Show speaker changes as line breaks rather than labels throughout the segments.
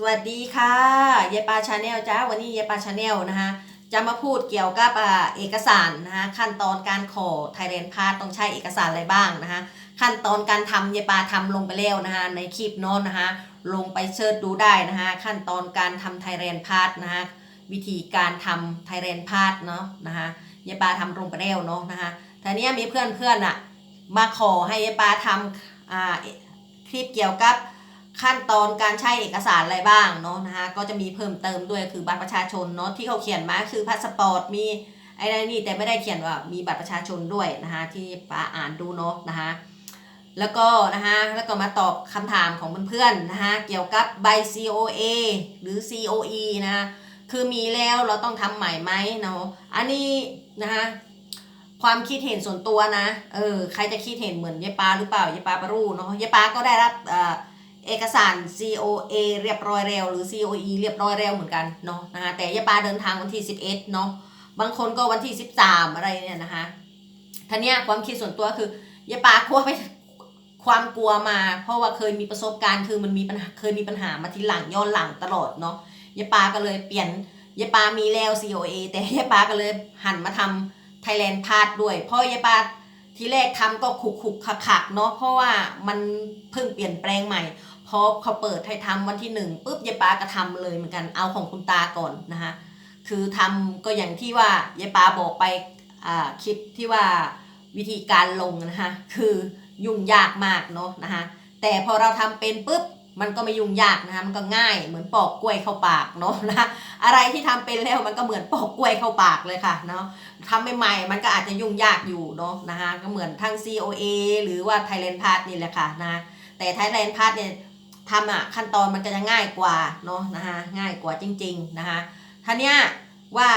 สวัสดีค่ะเยปาชาแนลจ้าวันนี้เยปาชาแนลนะคะจะมาพูดเกี่ยวกับเอกสารนะคะขั้นตอนการขอไทยแลนด์พาสต้องใช้เอกสารอะไรบ้างนะคะขั้นตอนการทำเยปาทำลงไปแล้วนะคะในคลิปโน้นนะคะลงไปเชิญดูได้นะคะขั้นตอนการทำไทยแลนด์พาสนะคะวิธีการทำไทยแลนด์พาสเนาะนะคะเยปาทำลงไปแล้วเนาะนะคะทีนี้มีเพื่อนเพื่อนอะมาขอให้เยปาทำคลิปเกี่ยวกับ ขั้นตอนการใช้เอกสารอะไรบ้างเนาะนะคะก็จะมีเพิ่มเติมด้วยคือบัตรประชาชนเนาะที่เขาเขียนมาคือพาสปอร์ตมีไอ้นี่แต่ไม่ได้เขียนว่ามีบัตรประชาชนด้วยนะคะที่ป้าอ่านดูเนาะนะคะแล้วก็นะคะแล้วก็มาตอบคำถามของเพื่อนๆนะคะเกี่ยวกับใบ COA หรือ COE นะคะคือมีแล้วเราต้องทำใหม่ไหมเนาะอันนี้นะคะความคิดเห็นส่วนตัวนะเออใครจะคิดเห็นเหมือนเยปาหรือเปล่าเยปาปารู้เนาะเยปาก็ได้รับอ่ เอกสาร COA เรียบร้อยแล้วหรือ COE เรียบร้อยแล้วเหมือนกันเนาะนะคะแต่ยาปาเดินทางวันที่ 11 เนาะบางคนก็วันที่ 13 อะไรเนี่ยนะคะท่านี้ความคิดส่วนตัวคือยาปากลัวไปความกลัวมา เพราะว่าเคยมีประสบการณ์คือมันมีปัญหาเคยมีปัญหามาทีหลังย้อนหลังตลอดเนาะยาปาก็เลยเปลี่ยนยาปามีแล้ว COA แต่ยาปาก็เลยหันมาทำ Thailand พาดด้วย เพราะยาปาทีแรกทำก็ขุกขุกขักขักๆเนาะเพราะว่ามันเพิ่งเปลี่ยนแปลงใหม่ พอเขาเปิดให้ทำวันที่หนึ่งปุ๊บยายปาก็ทำเลยเหมือนกันเอาของคุณตาก่อนนะคะคือทำก็อย่างที่ว่ายายปาบอกไปอ่าคลิปที่ว่าวิธีการลงนะคะคือยุ่งยากมากเนาะนะคะแต่พอเราทำเป็นปุ๊บมันก็ไม่ยุ่งยากนะคะมันก็ง่ายเหมือนปอกกล้วยเข้าปากเนาะนะคะอะไรที่ทำเป็นแล้วมันก็เหมือนปอกกล้วยเข้าปากเลยค่ะเนาะทำใหม่ๆมันก็อาจจะยุ่งยากอยู่เนาะนะคะก็เหมือนทั้ง COA หรือว่า Thailand Pass นี่แหละค่ะนะแต่ Thailand Pass เนี่ย ทำอะขั้นตอนมันก็จะง่ายกว่าเนาะนะคะง่ายกว่าจริง ๆนะคะท่านี้ยว่า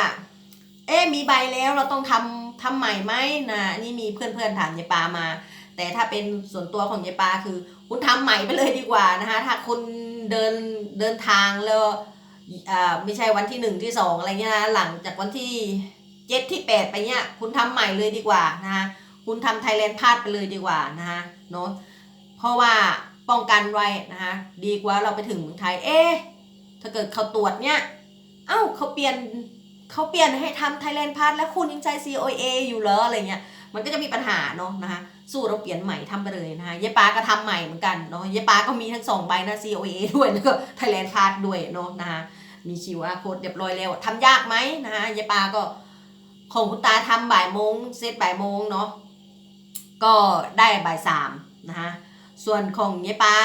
เอ๊มีใบแล้วเราต้องทำทำใหม่ไหมนะอันนี่มีเพื่อนๆถามยายปามา แต่ถ้าเป็นส่วนตัวของยายปาคือ คุณทำใหม่ไปเลยดีกว่านะคะถ้าคุณเดินเดินทางแล้วอ่าไม่ใช่วันที่หนึ่งที่สองอะไรเงี้ยนะหลังจากวันที่เจ็ดที่แปดไปเนี้ยคุณทำใหม่เลยดีกว่านะคะคุณทำไทยแลนด์พาดไปเลยดีกว่านะคะเนาะเพราะว่า ป้องกันไว้นะคะดีกว่าเราไปถึงเมืองไทยเอ๊ถ้าเกิดเขาตรวจเนี่ย เอ้าเขาเปลี่ยนเขาเปลี่ยนให้ทำ Thailand Pass แล้วคุณยังใช้ COA อยู่เหรออะไรเงี้ยมันก็จะมีปัญหาเนาะนะคะ สู้เราเปลี่ยนใหม่ทำไปเลยนะคะเยปาก็ทำใหม่เหมือนกันเนาะเยปาก็มีทั้งสองใบนะ COA ด้วยแล้วก็ Thailand Pass ด้วยเนาะนะคะมี QR code เรียบร้อยแล้วทำยากไหมนะคะเยปาก็ของคุณตาทำบ่ายโมงเซตบ่ายโมงเนาะก็ได้บ่ายสามนะคะ ส่วนของเยปา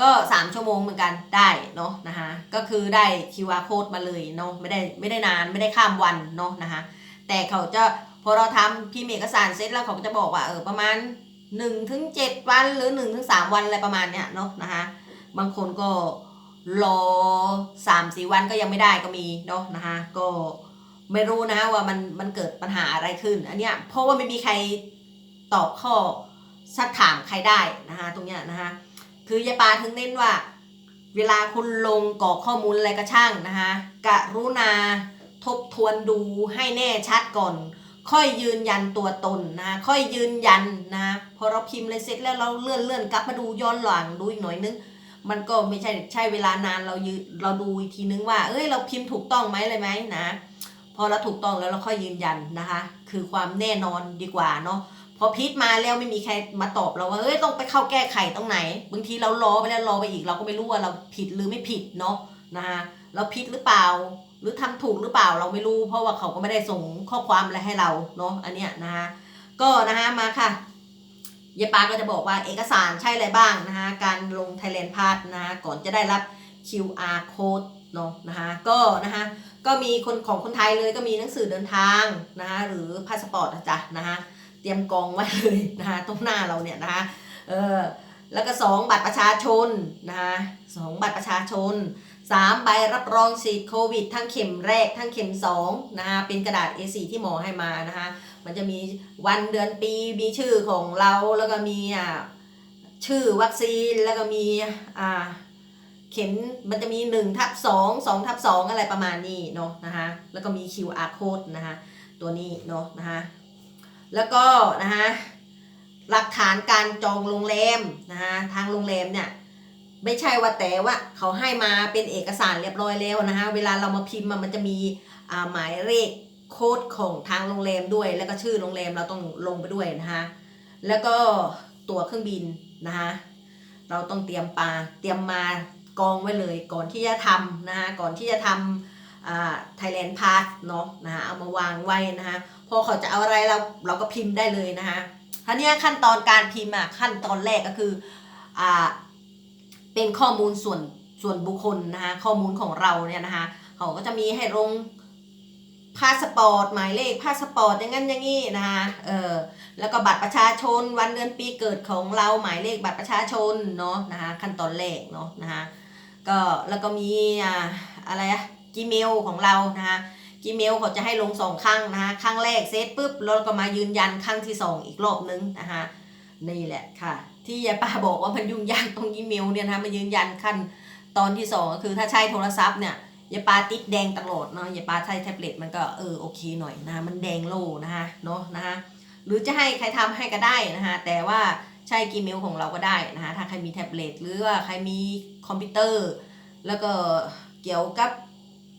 ก็ 3 ชั่วโมงเหมือนกันได้เนาะนะคะก็คือได้ QR code มาเลยเนาะไม่ได้ไม่ได้นานไม่ได้ข้ามวันเนาะนะคะแต่เขาจะพอเราทำพิมพ์เอกสารเสร็จแล้วเขาก็จะบอกว่าเออประมาณ1ถึง7วันหรือ1ถึง3วันอะไรประมาณเนี้ยเนาะนะคะบางคนก็รอ3 4วันก็ยังไม่ได้ก็มีเนาะนะคะก็ไม่รู้นะว่ามันมันเกิดปัญหาอะไรขึ้น อันเนี้ยเพราะว่าไม่มีใครตอบข้อ สักถามใครได้นะคะตรงเนี้ยนะคะคือยายปาถึงเน้นว่า เวลาคุณลงกรอกข้อมูลอะไรก็ช่างนะคะกรุณาทบทวนดูให้แน่ชัดก่อน ค่อยยืนยันตัวตนนะค่อยยืนยันนะพอเราพิมพ์เลยเสร็จแล้วเราเลื่อนเลื่อนกลับมาดูย้อนหลังดูอีกหน่อยนึงมันก็ไม่ใช่ใช่เวลานานเรายืเราดูอีกทีนึงว่า เอ้ยเราพิมพ์ถูกต้องไหมเลยไหมนะ พอเราถูกต้องแล้วเราค่อยยืนยันนะคะ คือความแน่นอนดีกว่าเนาะ พอพิษมาแล้วไม่มีใครมาตอบเราว่าเอ้ยต้องไปเข้าแก้ไขตรงไหน บางทีเรารอไปแล้วรอไปอีกเราก็ไม่รู้ว่าเราผิดหรือไม่ผิดเนาะนะคะเราผิดหรือเปล่า หรือทำถูกหรือเปล่าเราไม่รู้ เพราะว่าเขาก็ไม่ได้ส่งข้อความอะไรให้เราเนาะอันเนี้ยนะคะก็นะคะมาค่ะเยปาก็จะบอกว่าเอกสารใช่อะไรบ้างนะคะการลง Thailand Pass นะคะก่อนจะได้รับ QR code เนาะนะคะก็นะคะก็มีคนของคนไทยเลยก็มีหนังสือเดินทางนะคะหรือพาสปอร์ตนะจ๊ะนะคะ เตรียมกองไว้เลยนะคะตรงหน้าเราเนี่ยนะคะเออแล้วก็สองบัตรประชาชนนะคะสองบัตรประชาชนสามใบรับรองฉีดโควิด ทั้งเข็มแรกทั้งเข็มสองนะคะเป็นกระดาษ A4 ที่หมอให้มานะคะมันจะมีวันเดือนปีมีชื่อของเราแล้วก็มีอ่าชื่อวัคซีนแล้วก็มีอ่าเข็มมันจะมี1ทับ2 2ทับ2อะไรประมาณนี้เนาะนะคะแล้วก็มี QR code นะคะตัวนี้เนาะนะคะ แล้วก็นะคะหลักฐานการจองโรงแรมนะคะทางโรงแรมเนี่ยไม่ใช่ว่าแต่ว่าเขาให้มาเป็นเอกสารเรียบร้อยแล้วนะคะเวลาเรามาพิมพ์มันจะมีอ่าหมายเลขโค้ดของทางโรงแรมด้วย แล้วก็ชื่อโรงแรมเราต้องลงไปด้วยนะคะแล้วก็ตั๋วเครื่องบินนะคะเราต้องเตรียมปลาเตรียมมากองไว้เลยก่อนที่จะทำนะคะก่อนที่จะทำอ่า ไทยแลนด์พาสเนาะนะคะเอามาวางไว้นะคะพอเขาจะเอาอะไรเราเราก็พิมพ์ได้เลยนะคะทีนี้ขั้นตอนการพิมพ์อะขั้นตอนแรกก็คืออ่าเป็นข้อมูลส่วนส่วนบุคคลนะคะข้อมูลของเราเนี่ยนะคะเขาก็จะมีให้ลงพาสปอร์ตหมายเลขพาสปอร์ตอย่างนั้นอย่างนี้นะคะเออแล้วก็บัตรประชาชนวันเดือนปีเกิดของเราหมายเลขบัตรประชาชนเนาะนะคะขั้นตอนแรกเนาะนะคะก็แล้วก็มีอ่าอะไรอะ Gmail ของเรานะคะ Gmail เขาจะให้ลงสองครั้งนะคะครั้งแรกเซตปุ๊บแล้วก็มายืนยันครั้งที่สองอีกรอบนึงนะคะนี่แหละค่ะ ที่ยายป้าบอกว่ามันยุ่งยากตรงอีเมลเนี่ยนะคะมายืนยันขั้นตอนที่สองก็คือถ้าใช้โทรศัพท์เนี่ยยายป้าติ๊กแดงตลอดเนาะยายป้าใช้แท็บเล็ตมันก็เออโอเคหน่อยนะคะมันแดงโลนะคะเนาะนะคะหรือจะให้ใครทำให้ก็ได้นะคะแต่ว่าใช้กีเมลของเราก็ได้นะคะถ้าใครมีแท็บเล็ตหรือว่าใครมีคอมพิวเตอร์ แล้วก็เกี่ยวกับ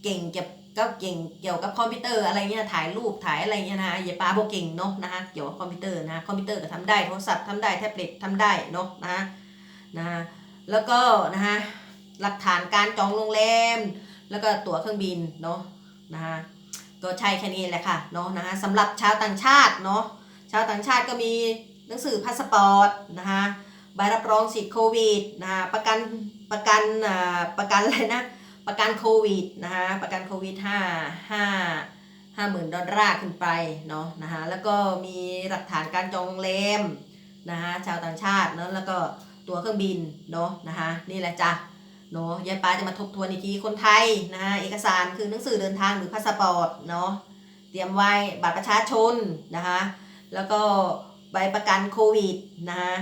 เก่งเกี่ยวกับเก่งเกี่ยวกับคอมพิวเตอร์อะไรเงี้ยถ่ายรูปถ่ายอะไรเงี้ยนะคะอย่าปาบอกเก่งเนาะนะคะเกี่ยวกับคอมพิวเตอร์นะคอมพิวเตอร์ก็ทำได้โทรศัพท์ทำได้แท็บเล็ตทำได้เนาะนะนะแล้วก็นะคะหลักฐานการจองโรงแรม แล้วก็ตั๋วเครื่องบินเนาะนะคะก็ใช่แค่นี้แหละค่ะเนาะนะคะสำหรับชาวต่างชาติเนาะชาวต่างชาติก็มีหนังสือพาสปอร์ตนะคะใบรับรองสิทธิ์โควิดนะคะประกันประกันอ่าประกันอะไรนะ ประกันโควิดนะคะประกันโควิดห้าห้าห้าหมื่นดอลลาร์ขึ้นไปเนาะนะคะแล้วก็มีหลักฐานการจองโรงแรมนะคะชาวต่างชาติเนาะแล้วก็ตั๋วเครื่องบินเนาะนะคะนี่แหละจ้ะเนาะยายป้าจะมาทบทวนอีกทีคนไทยนะคะเอกสารคือหนังสือเดินทางหรือพาสปอร์ตเนาะเตรียมไว้บัตรประชาชนนะคะแล้วก็ใบประกันโควิดนะคะ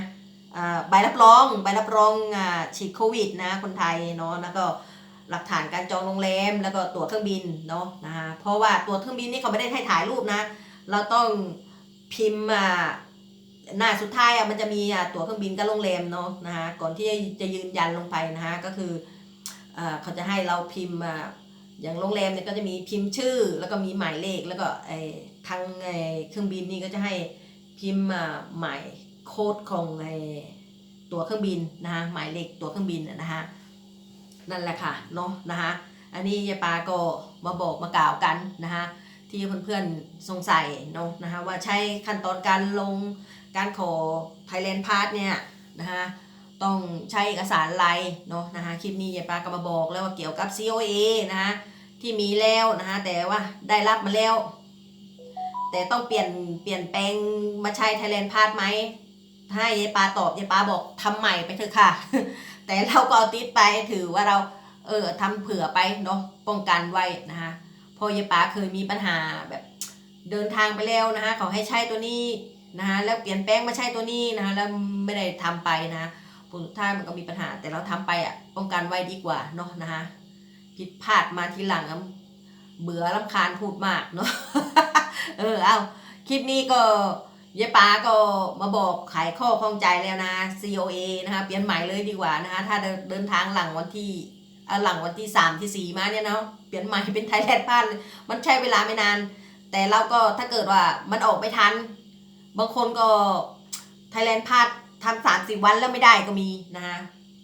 อ่าใบรับรองใบรับรองอ่าฉีดโควิดนะคนไทยเนาะแล้วก็ หลักฐานการจองโรงแรมแล้วก็ตั๋วเครื่องบินเนาะนะคะเพราะว่าตั๋วเครื่องบินนี่เขาไม่ได้ให้ถ่ายรูปนะ เราต้องพิมพ์อ่าหน้าสุดท้ายอะมันจะมีอะตั๋วเครื่องบินกับโรงแรมเนาะนะคะก่อนที่จะยืนยันลงไปนะคะก็คืออ่าเขาจะให้เราพิมพ์อ่าอย่างโรงแรมเนี่ยก็จะมีพิมพ์ชื่อ แล้วก็มีหมายเลขแล้วก็ไอ้ทางไอ้เครื่องบินนี่ก็จะให้พิมพ์อ่าหมายโค้ดของไอ้ตั๋วเครื่องบินนะคะหมายเลขตั๋วเครื่องบินน่ะนะคะ นั่นแหละค่ะเนาะนะคะอันนี้ยายปาก็มาบอกมากล่าวกันนะคะที่เพื่อนๆสงสัยเนาะนะคะว่าใช้ขั้นตอนการลงการขอ Thailand Pass เนี่ยนะคะต้องใช้เอกสารอะไรเนาะนะคะคลิปนี้ยายปาก็มาบอกแล้วว่าเกี่ยวกับ COA นะคะที่มีแล้วนะคะแต่ว่าได้รับมาแล้ว แต่ต้องเปลี่ยนเปลี่ยนแปลงมาใช้ Thailand Pass ไหม ถ้ยายปาตอบยายปาบอกทำใหม่ไปเถอะค่ะ แต่เราก็เอาติดไปถือว่าเราเออทำเผื่อไปเนาะป้องกันไว้นะคะพอยายปาเคยมีปัญหาแบบเดินทางไปแล้วนะคะเขาให้ใช้ตัวนี้นะคะแล้วเปลี่ยนแปลงมาใช้ตัวนี้นะคะแล้วไม่ได้ทำไปนะผลสุดท้ายมันก็มีปัญหา แต่เราทำไปอะป้องกันไว้ดีกว่าเนาะนะคะผิดพลาดมาทีหลังเบื่อลำคาญพูดมากเนาะเออเอาคลิปนี้ก็ เยป้าก็มาบอกขายข้อข้องใจแล้วนะ COA นะคะเปลี่ยนใหม่เลยดีกว่านะคะถ้าเดินทางหลังวันที่หลังวันที่สามที่สี่มาเนี่ยเนาะเปลี่ยนใหม่เป็นไทยแลนด์พาสมันใช้เวลาไม่นาน แต่เราก็ถ้าเกิดว่ามันออกไม่ทัน บางคนก็ไทยแลนด์พาสทำสามสิบวันแล้วไม่ได้ก็มีนะคะ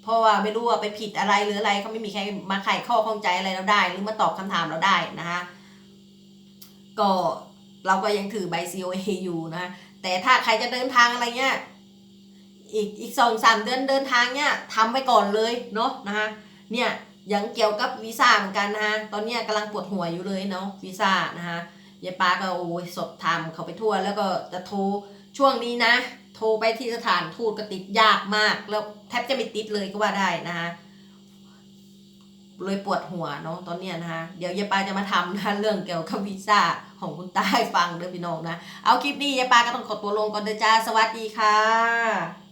เพราะว่าไม่รู้ว่าไปผิดอะไรหรืออะไรเขาไม่มีใครมาไขข้อข้องใจอะไรเราได้ หรือมาตอบคำถามเราได้นะคะก็เราก็ยังถือใบ COA อยู่นะคะ แต่ถ้าใครจะเดินทางอะไรเงี้ยอีกอีกสองสามเดือนเดินทางเนี่ยทำไว้ก่อนเลยเนาะนะคะเนี่ยยังเกี่ยวกับวีซ่าเหมือนกันนะคะตอนเนี้ยกำลังปวดหัวอยู่เลยเนาะวีซ่านะคะยายป้าก็โอ้ยสดทำเขาไปทั่ว แล้วก็จะโทรช่วงนี้นะ โทรไปที่สถานทูตก็ติดยากมาก แล้วแทบจะไม่ติดเลยก็ว่าได้นะคะ เลยปวดหัวเนาะตอนเนี้ยนะคะเดี๋ยวยายปาจะมาทำนะเรื่องเกี่ยวกับวีซ่าของคุณตาให้ฟังเด้อพี่น้องนะ เอาคลิปนี้ยายปาก็ต้องขอตัวลงก่อนเด้อจ้าสวัสดีค่ะ